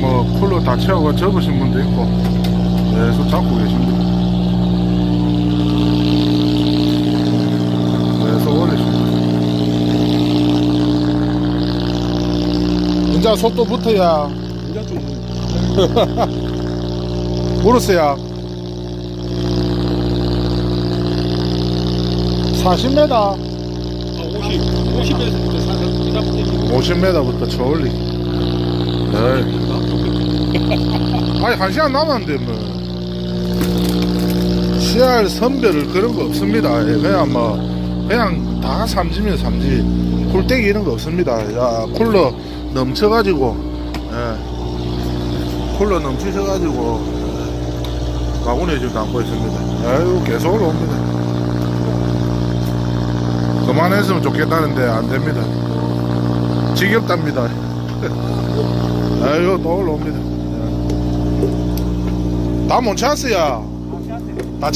뭐 쿨러 다 채우고 접으신 분도 있고 계속 잡고 계십니다. 계속 올리십니다. 이제 속도 붙어야 이제 좀 모르세요. 40m, 아, 50, 50에서부터 살살 이다 50m부터 저 올리. 네. 아니, 한 시간 남았는데, 뭐. CR 선별을 그런 거 없습니다. 예, 그냥 뭐, 그냥 다 삼지면 삼지. 굴대기 이런 거 없습니다. 야, 쿨러 넘쳐가지고, 예. 쿨러 넘치셔가지고, 예. 바구니에 지금 담고 있습니다. 아유, 계속 올라옵니다. 그만했으면 좋겠다는데 안 됩니다. 지겹답니다. 아유, 또 올라옵니다. 다못 찾았어요. 다.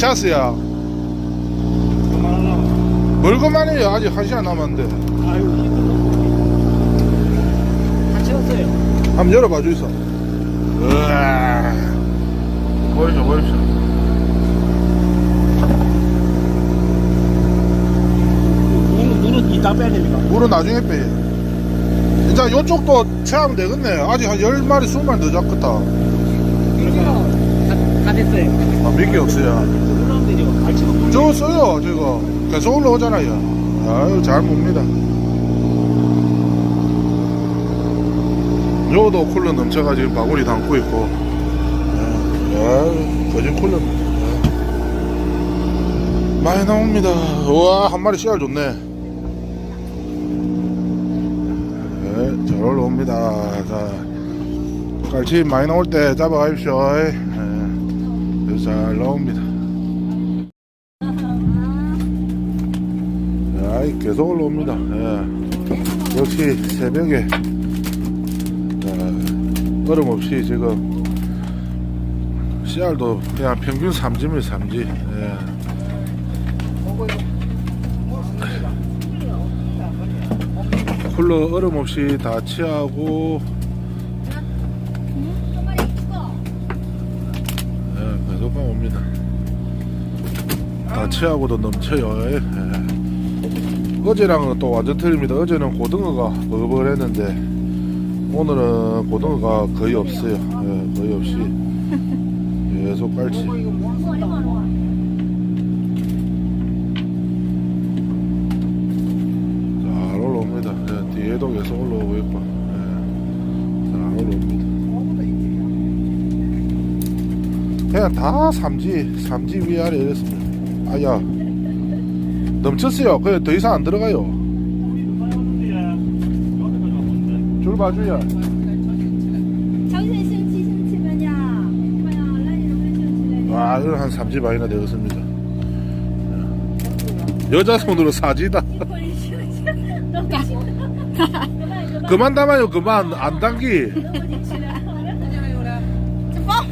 그만하려고. 뭘 그만해요. 아직 한 시간 남았는데. 아유, 힘들어. 다 채웠어요. 한번 열어봐 주이소. 으아. 보이죠, 보이죠. 눈은, 눈은 이따 빼야 됩니다. 물은 나중에 빼. 이제 요쪽도 채하면 되겠네. 아직 한 10마리, 20마리 더 잡겠다. 다, 다 됐어요. 아, 몇개 없어요. 되죠. 갈치도 물 저거 써요, 저거. 계속 올라오잖아요. 아유, 잘 봅니다. 요도 쿨러 넘쳐가 지금 바구니 담고 있고. 예, 아유, 거진 쿨러. 예. 많이 나옵니다. 우와, 한 마리 씨알 좋네. 예, 잘 올라옵니다. 자, 깔치 많이 나올 때 잡아가십시오. 잘 나옵니다. 아이 계속 올라옵니다. 예. 역시 새벽에 예, 얼음 없이 지금 씨알도 그냥 평균 삼지면 삼지. 예. 쿨러 얼음 없이 다 취하고 예, 계속 옵니다. 다 취하고도 넘쳐요. 예. 어제랑은 또 완전 틀립니다. 어제는 고등어가 버글버글했는데 오늘은 고등어가 거의 없어요. 예, 거의 없이 계속 깔치. 잘 올라옵니다. 예, 뒤에도 계속 올라오고 있고 예, 잘 올라옵니다. 그냥 다 삼지 삼지 위아래 이랬습니다. 아야. 넘쳤어요. 그래 더 이상 안 들어가요. 줄 봐줘요 와 이건 한 삼지 반이나 되었습니다. 여자 손으로 사지다. 그만 담아요. 그만. 안 담기. 能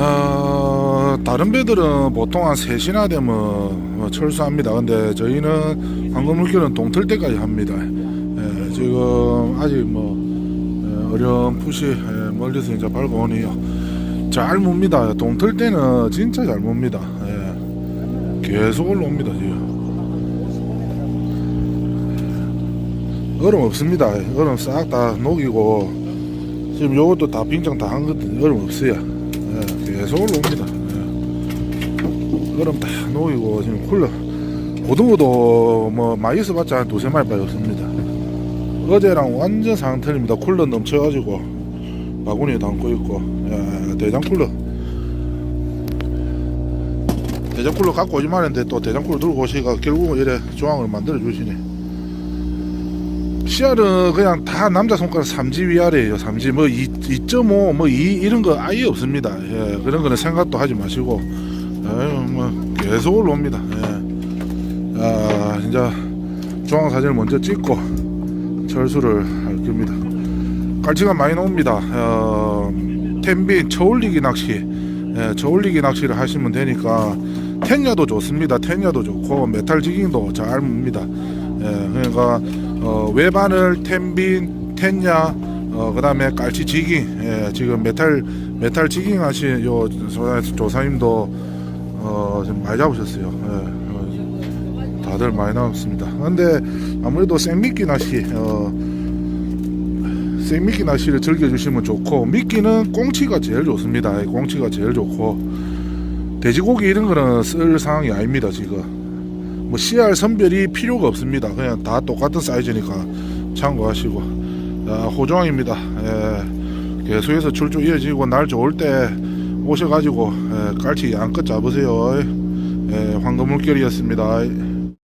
어, 다른 배들은 보통 한 3시나 되면 뭐 철수합니다. 근데 저희는 황금물길은 동틀 때까지 합니다. 예, 지금 아직 뭐 예, 어렴풋이 예, 멀리서 이제 밟아오네요. 잘 봅니다. 동틀 때는 진짜 잘 봅니다. 예, 계속 올라옵니다. 지금. 얼음 없습니다. 얼음 싹 다 녹이고 지금 요것도 다 빙장 다 한 것들 얼음 없어요. 예, 계속 올라옵니다. 예. 얼음 다 녹이고 지금 쿨러 고등어도 뭐 많이 있어봤자 한 두세 마리 빠졌습니다. 어제랑 완전 상황 틀립니다. 쿨러 넘쳐가지고 바구니에 담고 있고 야, 대장 쿨러 대장 쿨러 갖고 오지 말했는데 또 대장 쿨러 들고 오시니까 결국은 이래 조항을 만들어 주시네. 씨알은 그냥 다 남자 손가락 3지 위아래예요 3지. 뭐2.5 뭐 2 이런 거 아예 없습니다. 예, 그런 거는 생각도 하지 마시고. 에휴, 뭐 계속 올라옵니다. 예. 아 이제 중앙 사진을 먼저 찍고 철수를 할 겁니다. 깔치가 많이 나옵니다. 어, 텐빈 저울리기 낚시. 예, 저울리기 낚시를 하시면 되니까 텐야도 좋습니다. 텐야도 좋고 메탈 지깅도 잘 뭅니다. 예, 그러니까 어, 외바늘, 텐빈, 텐야, 어, 그다음에 깔치 지깅, 예, 지금 메탈 메탈 지깅 하신 요 조사- 조사님도 어, 좀 많이 잡으셨어요. 예, 어, 다들 많이 나왔습니다. 근데 아무래도 생미끼 낚시, 어, 생미끼 낚시를 즐겨주시면 좋고 미끼는 꽁치가 제일 좋습니다. 예, 꽁치가 제일 좋고 돼지고기 이런 거는 쓸 상황이 아닙니다 지금. 뭐 CR 선별이 필요가 없습니다. 그냥 다 똑같은 사이즈니까 참고하시고 자, 호종입니다. 예, 계속해서 출조 이어지고 날 좋을 때 오셔가지고 예, 깔치 양껏 잡으세요. 예, 황금 물결이었습니다.